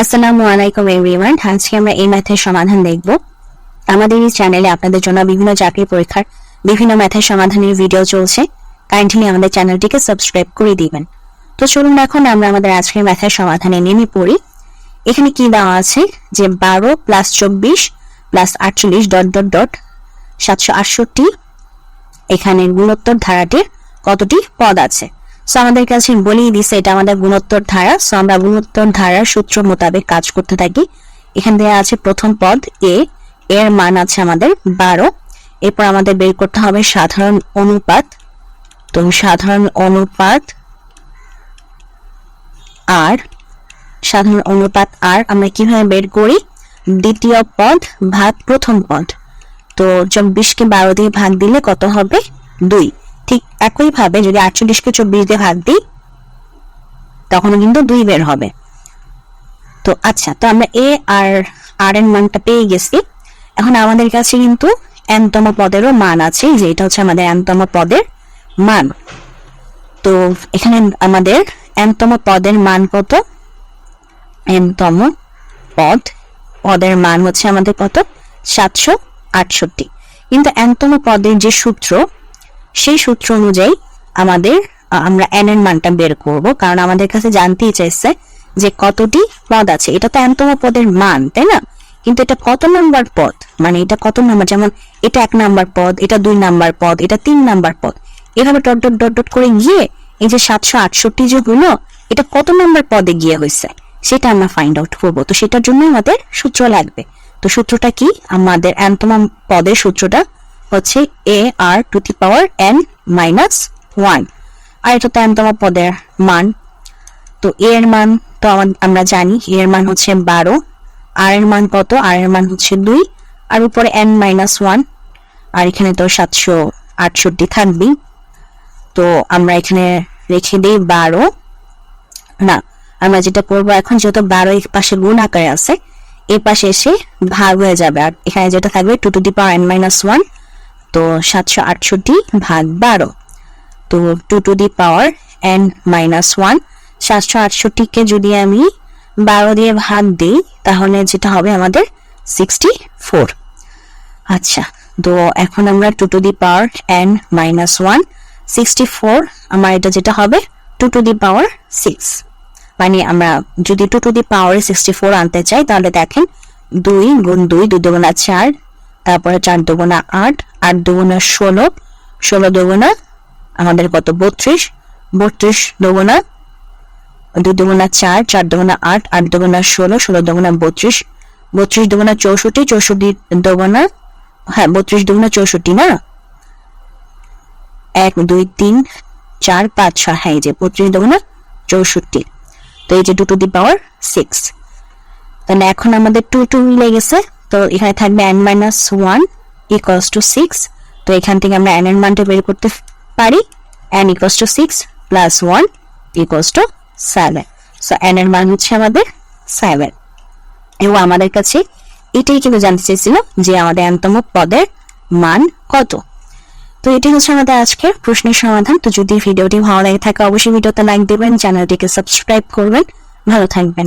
আসসালামু আলাইকুম এভরিওয়ান আজকে আমরা এই ম্যাথের সমাধান দেখব। আমাদের এই চ্যানেলে আপনাদের জন্য বিভিন্ন চাকরি পরীক্ষার বিভিন্ন ম্যাথের সমাধানের ভিডিও চলছে। কাইন্ডলি আমাদের চ্যানেলটিকে সাবস্ক্রাইব করে দিবেন। তো চলুন এখন আমরা আমাদের আজকের ম্যাথের সমাধানে নেমে পড়ি। এখানে কি দেওয়া আছে? যে বারো প্লাস চব্বিশ প্লাস আটচল্লিশ ডট ডট ডট সাতশো আটষট্টি। এখানে গুণোত্তর ধারাটির কতটি পদ আছে? সো আমাদের কাছে বলেই দিছে, এটা আমাদের গুণোত্তর ধারা। সো আমরা গুণোত্তর ধারার সূত্র মোতাবেক কাজ করতে থাকি। এখান দেওয়া আছে প্রথম পদ, এ, এর মান আছে আমাদের বারো। এরপর আমাদের বের করতে হবে সাধারণ অনুপাত। তো, সাধারণ অনুপাত আর, সাধারণ অনুপাত আর আমরা কীভাবে বের করি? দ্বিতীয় পদ ভাগ প্রথম পদ। তো চব্বিশকে বারো দিয়ে ভাগ দিলে কত হবে? দুই। ঠিক একইভাবে যদি আটচল্লিশকে চব্বিশ দিয়ে ভাগ দিই, তখনও কিন্তু দুই বের হবে। তো আচ্ছা তো আমরা এ আর আর এর মানটা পেয়ে গেছি। এখন আমাদের কাছে কিন্তু এনতম পদেরও মান আছে, যে এটা হচ্ছে আমাদের এনতম পদের মান। তো এখানে আমাদের এনতম পদের মান কত? এনতম পদ, পদের মান হচ্ছে আমাদের কত? সাতশো আটষট্টি। কিন্তু এনতম পদের যে সূত্র সেই সূত্র অনুযায়ী আমাদের আমরা এন এর মানটা বের করব। কারণ আমাদের কাছে জানতেই চাইছে যে কতটি পদ আছে। এটা তো এনতম পদের মান, তাই না? কিন্তু এটা কত নাম্বার পদ? মানে এটা কত নাম্বার? যেমন এটা এক নাম্বার পদ, এটা দুই নাম্বার পদ, এটা তিন নাম্বার পদ। এভাবে ডট ডট ডট ডট করে গিয়ে এই যে সাতশো আটষট্টি যে হলো এটা কত নাম্বার পদে গিয়ে হয়েছে? সেটা আমরা ফাইন্ড আউট করব। তো সেটার জন্য আমাদের সূত্র লাগবে। তো সূত্রটা কি? আমাদের এনতম পদের সূত্রটা হচ্ছে A R to the power N minus one আর এটা তো এনতম পদের মান। তো এ এর মান তো আমরা জানি এ এর মান হচ্ছে বারো আর এর মান কত? আর এর মান হচ্ছে দুই। আর উপরে এন মাইনাস ওয়ান আর এখানে তো সাতশো আটষট্টি থাকবেই তো আমরা এখানে রেখে দিই বারো। না, আমরা যেটা করব এখন, যেহেতু বারো এই পাশে গুণ আকারে আছে এই পাশে এসে ভাগ হয়ে যাবে। আর এখানে যেটা থাকবে two to the power N minus one তো সাতশো আটষট্টি ভাগ বারো। তো two to the power N minus one সাতশো আটষট্টিকে যদি আমি বারো দিয়ে ভাগ দিই, তাহলে যেটা হবে আমাদের সিক্সটি ফোর আচ্ছা তো এখন আমরা two to the power N minus one sixty four আমার এটা যেটা হবে two to the power six মানে আমরা যদি two to the power sixty four আনতে চাই, তাহলে দেখেন দুই গুণ দুই দুই দুগুণা চার, তারপরে চার দুগুণা আট আট দুগুণা ষোলো। ষোলো দুগুণা, আমাদের কত? বত্রিশ। বত্রিশ দুগুণা, দুই দুগুণা চার চার দুগুণা আট আট দুগুণা ষোলো ষোলো দুগুণা বত্রিশ। বত্রিশ দুগুণা চৌষট্টি চৌষট্টি দুগুণা হ্যাঁ বত্রিশ দুগুণা চৌষট্টি না? এক, দুই, তিন, চার, পাঁচ, ছয় হ্যাঁ এই যে বত্রিশ দুগুণা চৌষট্টি। তো এই যে two to the power six তাহলে এখন আমাদের টু টু মিলে গেছে। তো এখানে থাকবে N minus one equals to six তো এখান থেকে আমরা এন এর মানটা বের করতে পারি। N equals to six plus one equals to seven so N এর মান হচ্ছে আমাদের সেভেন এবং আমাদের কাছে এটাই কিন্তু জানতে চেয়েছিল যে আমাদের এনতম পদের মান কত। তো এটি হচ্ছে আমাদের আজকের প্রশ্নের সমাধান। তো যদি ভিডিওটি ভালো লাগে থাকে, অবশ্যই ভিডিওতে লাইক দেবেন, চ্যানেলটিকে সাবস্ক্রাইব করবেন। ভালো থাকবেন।